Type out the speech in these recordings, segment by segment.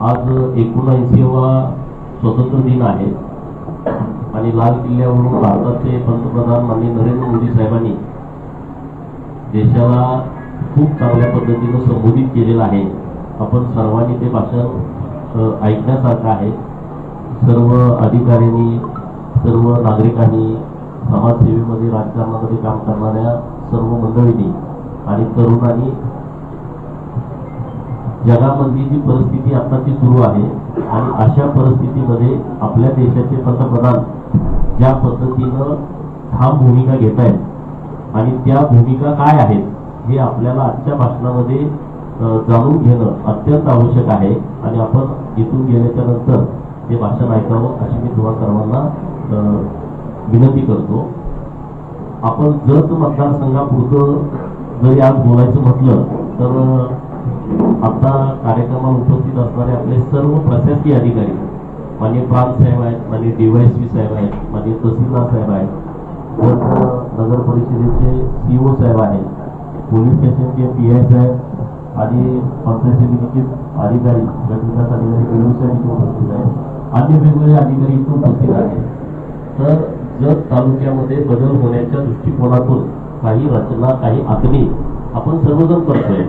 आज एकोणऐंशीवा स्वतंत्र दिन आहे. आणि लाल किल्ल्यावरून भारताचे पंतप्रधान माननीय नरेंद्र मोदी साहेबांनी देशाला खूप चांगल्या पद्धतीनं संबोधित केलेलं आहे. आपण सर्वांनी ते भाषण ऐकण्यासारखं आहे. सर्व अधिकाऱ्यांनी सर्व नागरिकांनी समाजसेवेमध्ये राजकारणामध्ये काम करणाऱ्या सर्व मंडळींनी आणि तरुणांनी जगामधली जी परिस्थिती आताची सुरू आहे आणि अशा परिस्थितीमध्ये आपल्या देशाचे पंतप्रधान ज्या पद्धतीनं ठाम भूमिका घेत आहेत आणि त्या भूमिका काय आहेत हे आपल्याला आजच्या भाषणामध्ये जाणून घेणं अत्यंत आवश्यक आहे. आणि आपण इथून गेल्याच्यानंतर हे भाषण ऐकावं अशी मी तुम्हा सर्वांना विनंती करतो. आपण जत मतदारसंघापुरतं जरी आज बोलायचं म्हटलं तर आता कार्यक्रमाला उपस्थित असणारे आपले सर्व प्रशासकीय अधिकारी माननीय प्रांत साहेब आहेत माननीय डीवायसी साहेब आहेत माननीय तहसीलदार साहेब आहेत नगर परिषदेचे सीओ साहेब आहेत पोलीस स्टेशनचे पी आय साहेब आणि पंचायत समितीचे अधिकारी गटविकास अधिकारी पेरू साहेब इथे उपस्थित आहेत. अन्य वेगवेगळे अधिकारी इथे उपस्थित आहेत. तर जत तालुक्यामध्ये बदल होण्याच्या दृष्टिकोनातून काही रचना काही आखणी आपण सर्वजण करतोय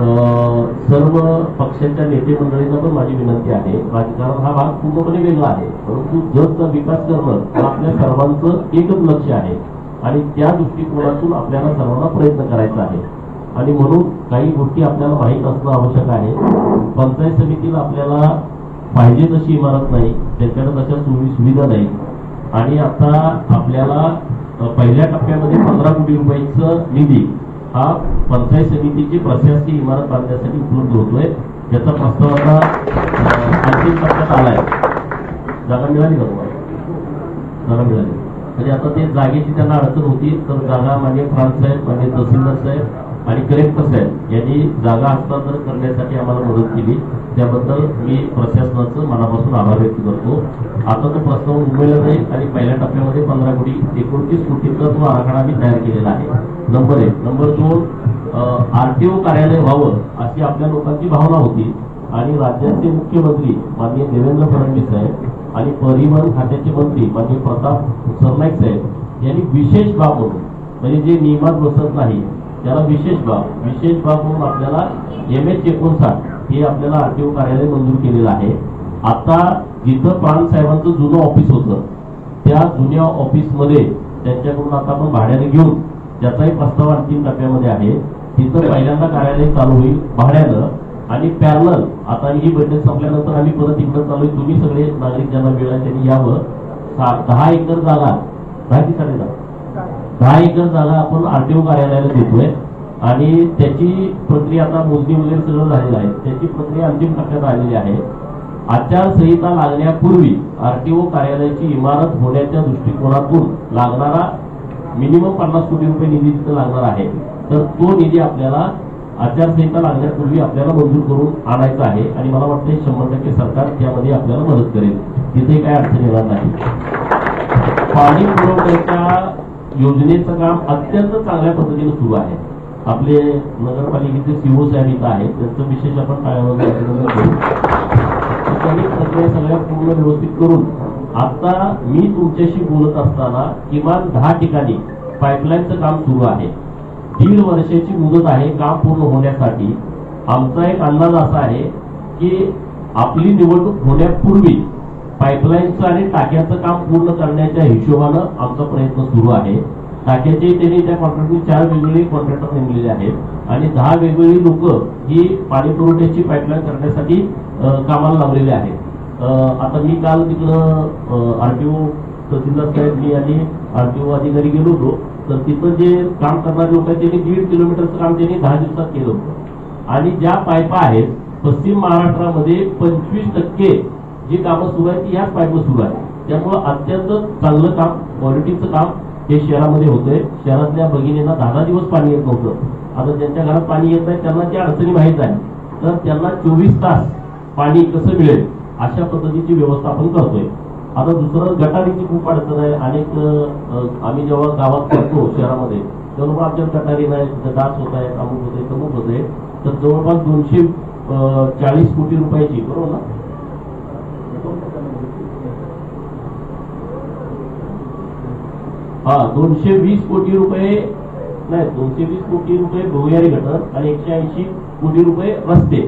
सर्व पक्षांच्या नेते मंडळींना पण माझी विनंती आहे. राजकारण हा भाग पूर्णपणे वेगळा आहे. परंतु जगचा विकास करणं आपल्या सर्वांचं एकच लक्ष आहे. आणि त्या दृष्टिकोनातून आपल्याला सर्वांना प्रयत्न करायचा आहे. आणि म्हणून काही गोष्टी आपल्याला माहीत असणं आवश्यक आहे. पंचायत समितीला आपल्याला पाहिजे तशी इमारत नाही. त्याच्याकडे तशा सुविधा नाही. आणि आता आपल्याला पहिल्या टप्प्यामध्ये पंधरा कोटी रुपयांचं निधी हा पंचायत समितीची प्रशासकीय इमारत बांधण्यासाठी उपलब्ध होतोय याचा प्रस्ताव आता अंतिम टप्प्यात आलाय. जागा मिळाली का तुम्हाला? जागा मिळाली. म्हणजे आता ते जागेची त्यांना अडचण होती तर जागा मान्य फ्रान्स साहेब मान्य तहसीलदार साहेब आणि कलेक्टर साहेब यांनी जागा हस्तांतर करण्यासाठी आम्हाला मदत केली. त्याबद्दल मी प्रशासनाचं मनापासून आभार व्यक्त करतो. आता तो प्रस्ताव मुंबईला जाईल आणि पहिल्या टप्प्यामध्ये पंधरा कोटी एकोणतीस कोटीचा तो आराखडा मी तयार केलेला आहे. नंबर एक. नंबर दोन आरटीओ कार्यालय व्हावं अशी आपल्या लोकांची भावना होती. आणि राज्याचे मुख्यमंत्री माननीय देवेंद्र फडणवीस साहेब आणि परिवहन खात्याचे मंत्री माननीय प्रताप सरनाईक साहेब यांनी विशेष बाब म्हणून म्हणजे जे नियमात बसत नाही त्याला विशेष बाब विशेष बाब म्हणून आपल्याला एम एच एकोणसाठ हे आपल्याला आरटीओ कार्यालय मंजूर केलेलं आहे. आता जिथं प्राण साहेबांचं जुनं ऑफिस होतं त्या जुन्या ऑफिसमध्ये त्यांच्याकडून आता आपण भाड्याने घेऊन त्याचाही प्रस्ताव अंतिम टप्प्यामध्ये आहे तिथं पहिल्यांदा कार्यालय चालू होईल भाड्यानं आणि पॅरल आता ही बैठक संपल्यानंतर आम्ही परत इकडं चालू होईल. तुम्ही सगळे नागरिक ज्यांना वेळ आहे त्यांनी यावं. सा- दहा एकर जागा. दहा की साडे दहा एकर जागा आपण आरटीओ कार्यालयाला देतोय. आणि त्याची प्रक्रिया आता मोजणी वगैरे सगळं झालेलं आहे. त्याची प्रक्रिया अंतिम टप्प्यात आलेली आहे. आचारसंहिता लागण्यापूर्वी आरटीओ कार्यालयाची इमारत होण्याच्या दृष्टिकोनातून लागणारा मिनिमम पन्नास कोटी रुपये निधी तिथं लागणार आहे. तर तो निधी आपल्याला आचारसंहिता लागण्यापूर्वी आपल्याला मंजूर करून आणायचा आहे. आणि मला वाटतं शंभर टक्के सरकार त्यामध्ये आपल्याला मदत करेल. तिथे काय अडचण येणार नाही. पाणी पुरवठ्याच्या योजनेचं काम अत्यंत चांगल्या पद्धतीने सुरू आहे. आपले नगरपालिकेचे सीओ साहेब इथं आहेत. त्यांचं विशेष आपण त्यांनी प्रक्रिया सगळ्या पूर्ण व्यवस्थित करून आता मी तुमच्याशी बोलत असताना किमान दहा ठिकाणी पाईपलाईनचं काम सुरू आहे. दीड वर्षाची मुदत आहे काम पूर्ण होण्यासाठी. आमचा एक अंदाज असा आहे की आपली निवडणूक होण्यापूर्वी पाईपलाईनचं आणि टाक्याचं काम पूर्ण करण्याच्या हिशोबानं आमचा प्रयत्न सुरू आहे. टाक्याचे त्यांनी त्या कॉन्ट्रॅक्टने चार वेगवेगळे कॉन्ट्रॅक्टर नेमलेले आहेत. आणि दहा वेगवेगळी लोक ही पाणी पुरवठ्याची पाईपलाईन करण्यासाठी कामाला लावलेले आहेत. आता मी काल तिकडं आरटीओ तहसीलदार साहेब मी आणि आरटीओ अधिकारी गेलो होतो. तर तिथं जे काम करणारे लोक आहेत त्यांनी दीड किलोमीटरचं काम त्यांनी दहा दिवसात केलं होतं. आणि ज्या पायपा आहेत पश्चिम महाराष्ट्रामध्ये पंचवीस टक्के जी कामं सुरू आहेत ती याच पाईपवर सुरू आहे त्यामुळं अत्यंत चांगलं काम क्वालिटीचं काम हे शहरामध्ये होतंय. शहरातल्या भगिनींना दहा दहा दिवस पाणी येत नव्हतं. आता ज्यांच्या घरात पाणी येत नाही त्यांना त्या अडचणी माहीत आहे तर त्यांना चोवीस तास पाणी कसं मिळेल अशा पद्धतीची व्यवस्था आपण करतोय. आता दुसरं गटारीची खूप अडचण आहे. अनेक आम्ही जेव्हा गावात करतो शहरामध्ये तेव्हा आमच्या गटारी नाही दास होत आहे अमुक होते तमुक होते तर जवळपास दोनशे चाळीस कोटी रुपयाची बरोबर ना? हा दोनशे वीस कोटी रुपये नाही दोनशे वीस कोटी रुपये भुयारी गटर आणि एकशे ऐंशी कोटी रुपये रस्ते.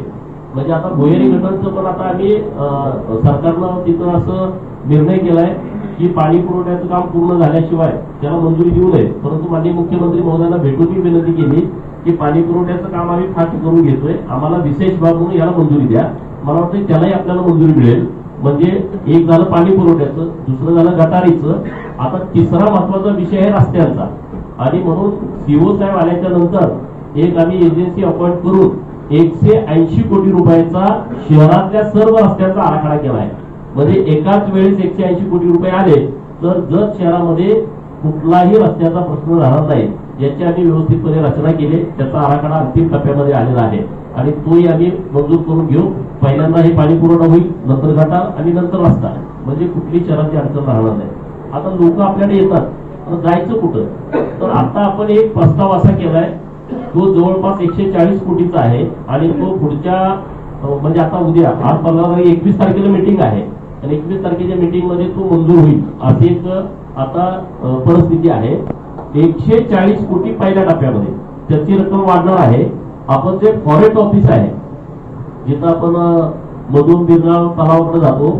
म्हणजे आता भुयारी गटरचं पण आता आम्ही सरकारनं तिथं असं निर्णय केलाय की पाणी पुरवठ्याचं काम पूर्ण झाल्याशिवाय त्याला मंजुरी देऊ नये. परंतु माननीय मुख्यमंत्री महोदयांना भेटून मी विनंती केली की पाणी पुरवठ्याचं काम आम्ही फास्ट करून घेतोय. आम्हाला विशेष बाब म्हणून याला मंजुरी द्या. मला वाटतं त्यालाही आपल्याला मंजुरी मिळेल. म्हणजे एक झालं पाणी पुरवठ्याचं दुसरं झालं गटारीचं. आता तिसरा महत्त्वाचा विषय आहे रस्त्यांचा. आणि म्हणून सीओ साहेब आल्याच्यानंतर एक आम्ही एजन्सी अपॉइंट करून एकशे ऐंशी कोटी रुपयाचा शहरातल्या सर्व रस्त्यांचा आराखडा केला आहे म्हणजे एकाच वेळेस एकशे ऐंशी कोटी रुपये आले तर जत शहरामध्ये कुठलाही रस्त्याचा प्रश्न राहणार नाही याची आम्ही व्यवस्थितपणे रचना केली त्याचा आराखडा अंतिम टप्प्यामध्ये आलेला आहे. आणि तोही आम्ही मंजूर करून घेऊ. पहिल्यांदा हे पाणी पुरवठा होईल नंतर घाटा आणि नंतर रस्ता. म्हणजे कुठली शहराची अडचण राहणार नाही. आता लोक आपल्याकडे येतात. जायचं कुठं? तर आता आपण एक प्रस्ताव असा केलाय तो जवळपास एकशे चाळीस कोटीचा आहे आणि तो पुढच्या म्हणजे आता उद्या आज पंधरा एकवीस तारखेला मिटिंग आहे. आणि एकवीस तारखेच्या मीटिंगमध्ये तो मंजूर होईल. अशी एक आता परिस्थिती आहे. एकशे चाळीस कोटी पहिल्या टप्प्यामध्ये. त्याची रक्कम वाढणार आहे. आपण जे फॉरेस्ट ऑफिस आहे जिथं आपण मधून बिरगाव तलावाकडे जातो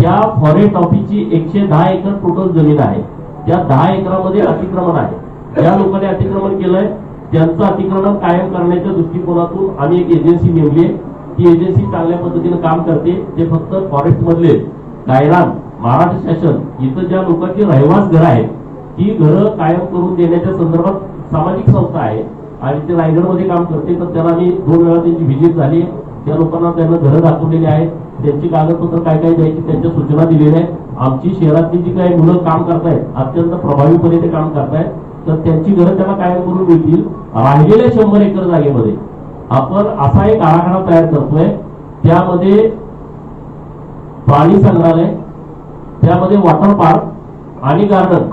त्या फॉरेस्ट ऑफिसची एकशे दहा एकर टोटल जमीन आहे. त्या दहा एकरामध्ये अतिक्रमण आहे. ज्या लोकांनी अतिक्रमण केलंय त्यांचं अतिक्रमण कायम करण्याच्या दृष्टिकोनातून आम्ही एक एजन्सी नेमली आहे. ती एजन्सी चांगल्या पद्धतीने काम करते. ते फक्त फॉरेस्ट मधले कायराम महाराष्ट्र शासन इथं ज्या लोकांची रहिवास घरं आहेत ती घरं कायम करून देण्याच्या संदर्भात सामाजिक संस्था आहे. आणि ते रायगडमध्ये काम करते तर त्यांना आम्ही दोन वेळा त्यांची व्हिजिट झाली. त्या लोकांना त्यांना घरं दाखवलेली आहेत त्यांची कागदपत्र काय काय द्यायची त्यांच्या सूचना दिलेल्या आहेत. आमची शहरातली जी काही मुलं काम करतायत अत्यंत प्रभावीपणे ते काम करतायत तर त्यांची घरं त्यांना कायम करून मिळतील. राहिलेल्या शंभर एकर जागेमध्ये आपण असा एक आराखडा तयार करतोय. त्यामध्ये प्राणी संग्रहालय त्यामध्ये वॉटर पार्क आणि गार्डन.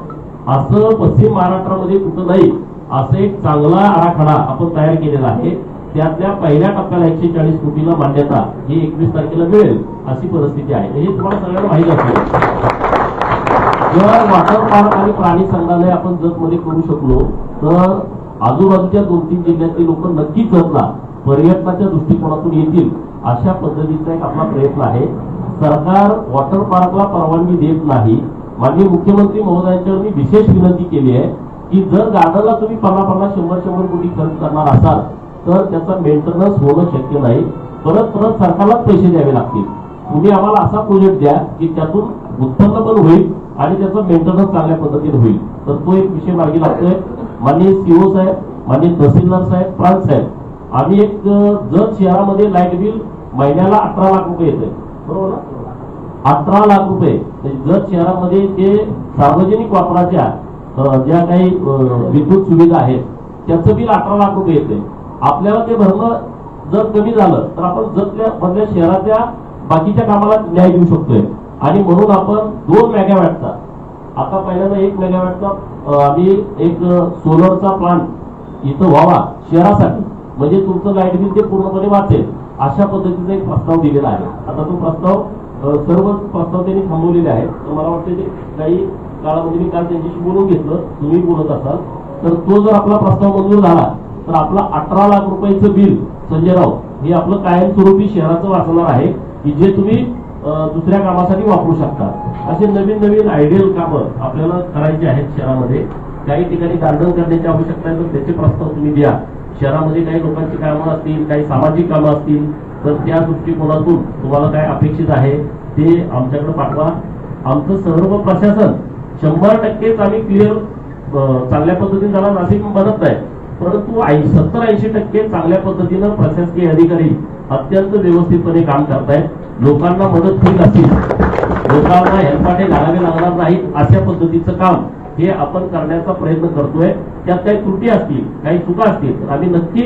असं पश्चिम महाराष्ट्रामध्ये कुठं नाही असं एक चांगला आराखडा आपण तयार केलेला आहे. त्यातल्या पहिल्या टप्प्याला एकशे चाळीस कोटीला मान्यता ही एकवीस तारखेला मिळेल अशी परिस्थिती आहे. हे तुम्हाला सगळ्यांना माहीत असेल. जर वॉटर पार्क आणि प्राणी संग्रहालय आपण जतमध्ये करू शकलो तर आजूबाजूच्या दोन तीन जिल्ह्यातले लोक नक्कीच जतला पर्यटनाच्या दृष्टिकोनातून येतील अशा पद्धतीचा एक आपला प्रयत्न आहे. सरकार वॉटर पार्कला परवानगी देत नाही. माननीय मुख्यमंत्री महोदयांच्यावर मी विशेष विनंती केली आहे की जर गार्डनला तुम्ही पन्नास पन्नास शंभर शंभर कोटी खर्च करणार असाल तर त्याचा मेंटेनन्स होणं शक्य नाही. परत परत सरकारलाच पैसे द्यावे लागतील. तुम्ही आम्हाला असा प्रोजेक्ट द्या की त्यातून उत्पन्न पण होईल आणि त्याचं मेंटेनन्स चांगल्या पद्धतीने होईल. तर तो एक विषय मागे लागतोय. माननीय सीओ साहेब माननीय तहसीलदार साहेब प्रांत साहेब आम्ही एक जर जत शहरामध्ये लाइट बिल महिन्याला अठरा लाख रुपये येतोय. बरोबर ना? अठरा लाख रुपये. जर जत शहरामध्ये जे सार्वजनिक वापराच्या ज्या काही विद्युत सुविधा आहेत त्याचं बिल अठरा लाख रुपये येते आपल्याला ते भरणं जर कमी झालं तर आपण जतल्या मधल्या शहराच्या बाकीच्या कामाला न्याय देऊ शकतोय. आणि म्हणून आपण दोन मेगावॅटचा आता पहिल्यांदा एक मेगावॅटचा आम्ही एक सोलरचा प्लांट इथं व्हावा शहरासाठी. म्हणजे तुमचं लाइट बिल ते पूर्णपणे वाचेल. अशा पद्धतीचा एक प्रस्ताव दिलेला आहे. आता तो प्रस्ताव सर्व प्रस्ताव त्यांनी थांबवलेले आहेत. तर मला वाटतं ते काही काळामध्ये मी काल त्यांच्याशी बोलून घेतलं. तुम्ही बोलत असाल. तर तो जर आपला प्रस्ताव मंजूर झाला तर आपलं अठरा लाख रुपयाचं बिल संजय राऊत हे आपलं कायमस्वरूपी शहराचं वाचणार आहे की जे तुम्ही दुसऱ्या कामासाठी वापरू शकता. असे नवीन नवीन आयडियल कामं आपल्याला करायची आहेत शहरामध्ये. काही ठिकाणी गार्डन करण्याची आवश्यकता आहे तर त्याचे प्रस्ताव तुम्ही द्या. शहरामध्ये काही लोकांची कामं असतील काही सामाजिक कामं असतील तर त्या दृष्टिकोनातून तुम्हाला काय अपेक्षित आहे ते आमच्याकडे पाठवा. आमचं सर्व प्रशासन शंभर टक्केच आम्ही क्लिअर चांगल्या पद्धतीने त्याला नाशिक बनत नाही. परंतु सत्तर ऐंशी टक्के चांगल्या पद्धतीनं प्रशासकीय अधिकारी अत्यंत व्यवस्थितपणे काम करतायत. लोकांना मदत होईल असेल लोकांना हेलपाटे घालावे लागणार नाहीत अशा पद्धतीचं काम हे आपण करण्याचा प्रयत्न करतोय. त्यात काही त्रुटी असतील काही चुका असतील तर आम्ही नक्की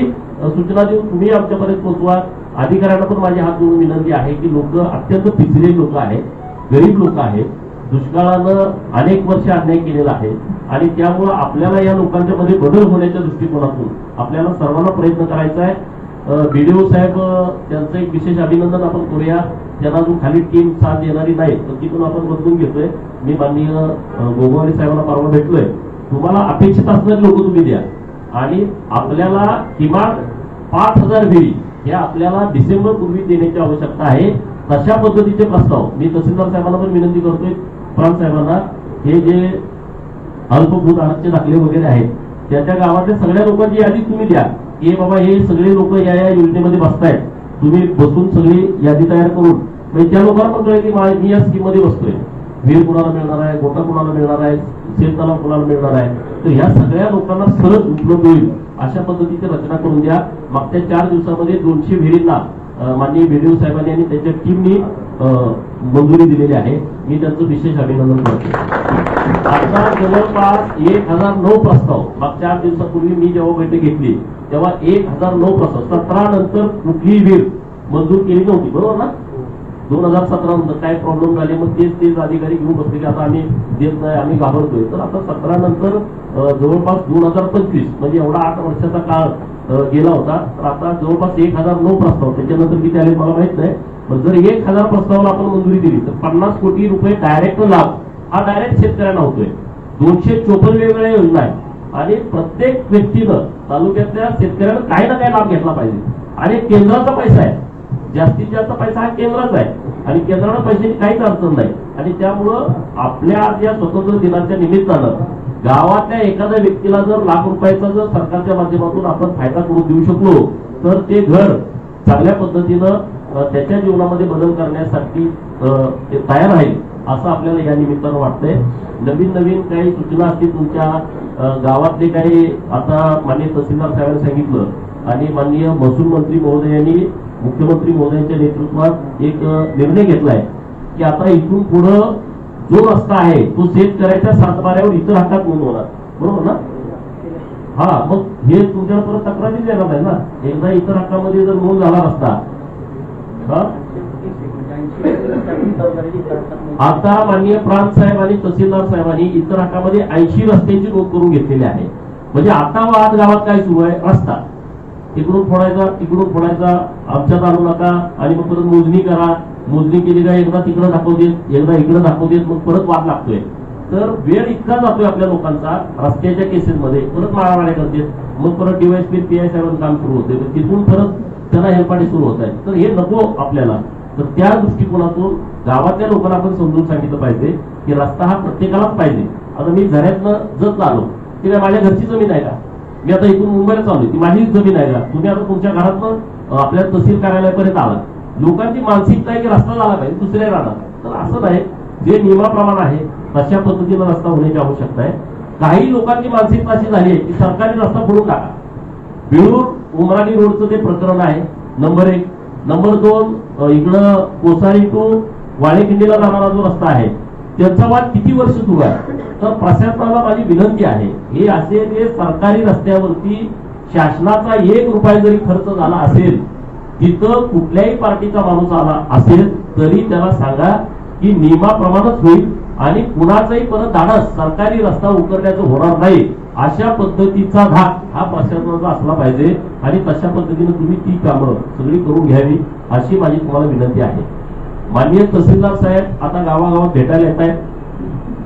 सूचना देऊन तुम्ही आमच्यापर्यंत पोहोचवा. अधिकाऱ्यांना पण माझी हात जोडून विनंती आहे की लोक अत्यंत पिचलेली लोक आहेत गरीब लोक आहेत. दुष्काळानं अनेक वर्ष अन्याय केलेला आहे आणि त्यामुळं आपल्याला या लोकांच्या मध्ये बदल होण्याच्या दृष्टिकोनातून आपल्याला सर्वांना प्रयत्न करायचा आहे. बीडीओ साहेब त्यांचं एक विशेष अभिनंदन आपण करूया. त्यांना जो खाली टीम साथ देणारी नाही तर ती पण आपण बदलून घेतोय. मी माननीय अ, गोगोवारी साहेबांना परवा भेटलोय. तुम्हाला अपेक्षित असणारे लोक तुम्ही द्या. आणि आपल्याला किमान पाच हजार विहिरी हे आपल्याला डिसेंबर पूर्वी देण्याची आवश्यकता आहे. तशा पद्धतीचे प्रस्ताव मी तहसीलदार साहेबांना पण विनंती करतोय. प्रांत साहेबांना हे जे अल्पभूत आरक्षण दाखले वगैरे आहेत त्या त्या गावातल्या सगळ्या लोकांची यादी तुम्ही द्या की बाबा हे सगळे लोक या या योजनेमध्ये बसतायत. तुम्ही बसून सगळी यादी तयार करून म्हणजे त्या लोकांना पण कळेल की मी या स्कीममध्ये बसतोय. वीर कुणाला मिळणार आहे गोटा कुणाला मिळणार आहे शेततलाव कुणाला मिळणार आहे तर ह्या सगळ्या लोकांना सहज उपलब्ध होईल अशा पद्धतीची रचना करून द्या. मागच्या चार दिवसामध्ये दोनशे विहिरींना माननीय बेदेव साहेबांनी आणि त्यांच्या टीमनी मंजुरी दिलेली आहे. मी त्यांचं विशेष अभिनंदन करतो. आता जवळपास एक हजार नऊ प्रस्ताव मागच्या आठ दिवसापूर्वी मी जेव्हा बैठक घेतली तेव्हा एक हजार नऊ प्रस्ताव सतरा नंतर कुठलीही वीर मंजूर केली नव्हती बरोबर ना? दोन हजार सतरा नंतर काय प्रॉब्लेम झाले मग तेच तेच अधिकारी घेऊन बसले की आता आम्ही देत नाही आम्ही घाबरतोय. तर आता सतरा नंतर जवळपास दोन हजार पंचवीस म्हणजे एवढा आठ वर्षाचा काळ गेला होता. तर आता जवळपास एक हजार नऊ प्रस्ताव त्याच्यानंतर किती आले मला माहीत नाही. पण जर एक हजार प्रस्तावाला आपण मंजुरी दिली तर पन्नास कोटी रुपये डायरेक्ट लाभ हा डायरेक्ट शेतकऱ्यांना होतोय. दोनशे चोपन्न वेगवेगळ्या योजना आहेत. आणि प्रत्येक व्यक्तीनं तालुक्यातल्या शेतकऱ्यानं काही ना काही लाभ घेतला पाहिजे. आणि केंद्राचा पैसा आहे. जास्तीत जास्त पैसा हा केंद्राचा आहे. आणि केंद्राला पैशाची काहीच अडचण नाही. आणि त्यामुळं आपल्या आज या स्वतंत्र दिनाच्या निमित्तानं गावातल्या एखाद्या व्यक्तीला जर लाख रुपयाचा जर सरकारच्या माध्यमातून आपण फायदा करून देऊ शकलो तर ते घर चांगल्या पद्धतीनं त्याच्या जीवनामध्ये बदल करण्यासाठी ते तयार आहे असं आपल्याला या निमित्तानं वाटतंय. नवीन नवीन काही सूचना असतील तुमच्या गावातले काही आता माननीय तहसीलदार साहेबांनी सांगितलं आणि माननीय महसूल मंत्री महोदयांनी मुख्यमंत्री महोदयांच्या नेतृत्वात एक निर्णय घेतलाय की आता इथून पुढं जो रस्ता आहे तो शेतकऱ्याच्या सातबाऱ्यावर इतर हातात नोंद होणार. बरोबर ना? हा मग हे तुमच्या परत तक्रारी देणार नाही ना? एकदा इतर हक्कामध्ये जर नोंद झाला रस्ता हा? आता माननीय प्रांत साहेब आणि तहसीलदार साहेबांनी इतर हक्कामध्ये ऐंशी रस्त्यांची नोंद करून घेतलेली आहे. म्हणजे आता वाद गावात काय सुरू आहे? रस्ता. तिकडून फोडायचा तिकडून फोडायचा आमच्यात आणू नका आणि मग परत मोजणी करा. मोजणी केली का एकदा तिकडं दाखवू देत एकदा इकडं दाखवू देत मग परत वाद लागतोय. तर वेळ इतका जातोय आपल्या लोकांचा रस्त्याच्या केसेसमध्ये परत मारामाऱ्या करते मग परत डीवायसपी पी आय साहेबांचं काम सुरू होते तिथून परत त्यांना हेलपाटे सुरू होत आहे. तर हे नको आपल्याला. तर त्या दृष्टिकोनातून गावातल्या लोकांना आपण समजून सांगितलं पाहिजे की रस्ता हा प्रत्येकालाच पाहिजे. आता मी झऱ्यातनं जत आलो ती काय माझ्या घरची जमीन आहे का? मी आता इथून मुंबईला चालू ती माझीच जमीन आहे का? तुम्ही आता तुमच्या घरातनं आपल्या तहसील कार्यालयापर्यंत आला लोकांची मानसिकता आहे की रस्ता झाला पाहिजे दुसऱ्या राहणार. तर असं नाही. जे नियमाप्रमाणे आहे तशा पद्धतीनं रस्ता होण्याची आवश्यकता आहे. काही लोकांची मानसिकता अशी झाली आहे की सरकारी रस्ता फोडून टाका. बिळूर उमराणी रोडचं ते प्रकरण आहे. नंबर एक. नंबर दोन इकडं कोसारी टू वाळेकिंडीला जाणारा जो रस्ता आहे त्यांचा वाद किती वर्ष सुरू आहे? तर प्रशासनाला माझी विनंती आहे हे असे जे सरकारी रस्त्यावरती शासनाचा एक रुपया जरी खर्च झाला असेल तिथं कुठल्याही पार्टीचा माणूस आला असेल तरी त्याला सांगा की नियमाप्रमाणेच होईल आणि कुणाचाही परत धाडस सरकारी रस्ता उतरण्याचं होणार नाही अशा पद्धतीचा धाक हा प्रशासनाचा असला पाहिजे आणि तशा पद्धतीने तुम्ही ती कामं सगळी करून घ्यावी अशी माझी तुम्हाला विनंती आहे. माननीय तहसीलदार साहेब आता गावागावात भेटायला येत आहेत.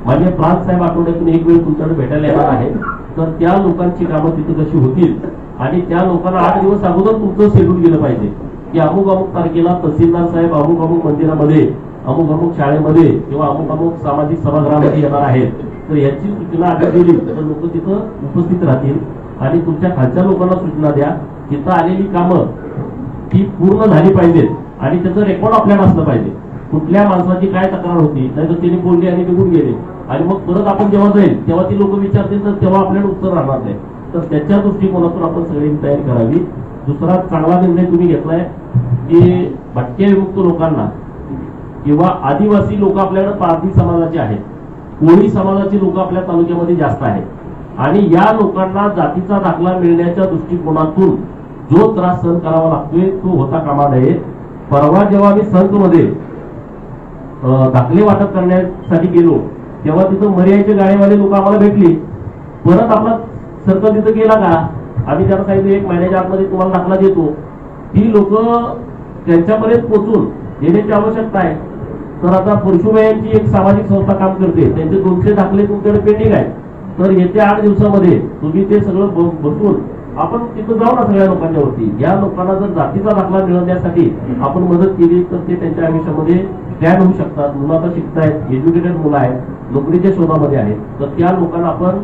माननीय प्रांत साहेब आठवड्यातून एक वेळ तुमच्याकडे भेटायला येणार आहे तर त्या लोकांची कामं तिथे कशी होतील आणि त्या लोकांना आठ दिवस अगोदर तुमचं शेड्यूल गेलं पाहिजे. की अमुक अमुक तारखेला तहसीलदार साहेब अमुक अमुक मंदिरामध्ये अमुक अमुक शाळेमध्ये किंवा अमुक अमुक सामाजिक सभागृहामध्ये येणार आहेत. तर याची सूचना आधी दिली तर लोक तिथं उपस्थित राहतील. आणि तुमच्या खालच्या लोकांना सूचना द्या तिथं आलेली कामं ती पूर्ण झाली पाहिजेत. आणि त्याचं रेकॉर्ड आपल्याला असलं पाहिजे. कुठल्या माणसाची काय तक्रार होती नाही तर त्यांनी बोलली आणि निघून गेले. आणि मग परत आपण जेव्हा जाईल तेव्हा ती लोक विचारतील तर तेव्हा आपल्याला उत्तर राहणार नाही. तर त्याच्या दृष्टिकोनातून आपण सगळी तयारी करावी. दुसरा चांगला निर्णय तुम्ही घेतलाय की भटक्या विमुक्त लोकांना किंवा आदिवासी लोक आपल्याकडे पारधी समाजाचे आहेत. कोळी समाजाची लोक आपल्या तालुक्यामध्ये जास्त आहेत. आणि या लोकांना जातीचा दाखला मिळण्याच्या दृष्टिकोनातून जो त्रास सहन करावा लागतोय तो होता कामा नये. परवा जेव्हा आम्ही संतमध्ये दाखले वाटप करण्यासाठी गेलो तेव्हा तिथं मर्याचे गाड्यावाले लोक आम्हाला भेटली. परत आपला सर्कल तिथं गेला का आम्ही त्यांना काही एक महिन्याच्या आतमध्ये तुम्हाला दाखला देतो. ही लोक त्यांच्यापर्यंत पोचून येण्याची आवश्यकता आहे. तर आता परशुबाई एक सामाजिक संस्था काम करते. त्यांचे दोनशे दाखले तुमच्याकडे पेंडिंग आहे तर येत्या आठ दिवसामध्ये तुम्ही ते सगळं बसून आपण तिथं जाऊ ना सगळ्या लोकांच्या वरती या लोकांना जर जातीचा दाखला मिळवण्यासाठी आपण मदत केली तर ते त्यांच्या आयुष्यामध्ये स्टँड होऊ शकतात. मुलं आता शिकतायत एज्युकेटेड मुलं आहेत नोकरीच्या शोधामध्ये आहेत. तर त्या लोकांना आपण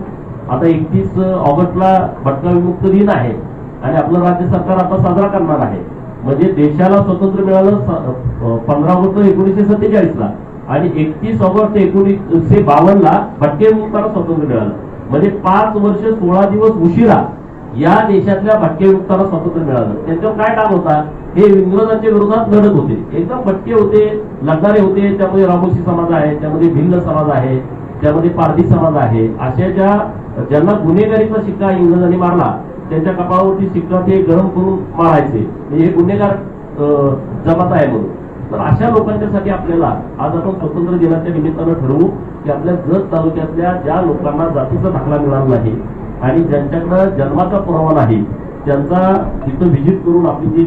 आता एकतीस ऑगस्टला भटका विमुक्त दिन आहे आणि आपलं राज्य सरकार आता साजरा करणार आहे. म्हणजे देशाला स्वातंत्र्य मिळालं पंधरा ऑगस्ट एकोणीसशे सत्तेचाळीस ला आणि एकतीस ऑगस्ट एकोणीसशे बावन्नला भटके विमुक्ताला स्वातंत्र्य मिळालं. म्हणजे पाच वर्ष सोळा दिवस उशिरा या देशातल्या भटके विमुक्ताला स्वातंत्र्य मिळालं. त्यांच्यावर काय काम होता? हे इंग्रजांच्या विरोधात लढत होते. एकदम भटके होते लढणारे होते. त्यामध्ये रामोशी समाज आहे त्यामध्ये भिल्ल समाज आहे त्यामध्ये पारधी समाज आहे. अशा ज्या ज्यांना गुन्हेगारीचा शिक्का इंग्रजांनी मारला त्यांच्या कपाळावरती शिक्का ते गरम करून मारायचे. म्हणजे हे गुन्हेगार जमात आहे म्हणून. तर अशा लोकांच्यासाठी आपल्याला आज आपण स्वतंत्र दिनाच्या निमित्तानं ठरवू की आपल्या जत तालुक्यातल्या ज्या लोकांना जातीचा दाखला मिळाला नाही आणि ज्यांच्याकडं जन्माचा पुरावा नाही त्यांचा तिथं व्हिजिट करून आपली जी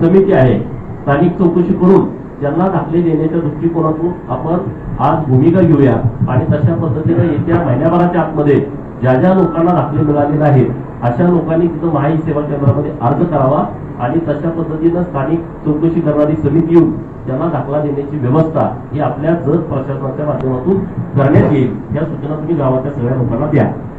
समिती आहे स्थानिक चौकशी करून त्यांना दाखले देण्याच्या दृष्टिकोनातून आपण आज भूमिका घेऊया. आणि तशा पद्धतीने येत्या महिन्याभराच्या आतमध्ये ज्या ज्या लोकांना दाखले मिळाले नाहीत अशा लोकांनी तिथं महाई सेवा केंद्रामध्ये अर्ज करावा आणि तशा पद्धतीनं स्थानिक चौकशी करणारी समिती येऊन त्यांना दाखला देण्याची व्यवस्था ही आपल्या जत प्रशासनाच्या माध्यमातून करण्यात येईल. या सूचना तुम्ही गावातल्या सगळ्या लोकांना द्या.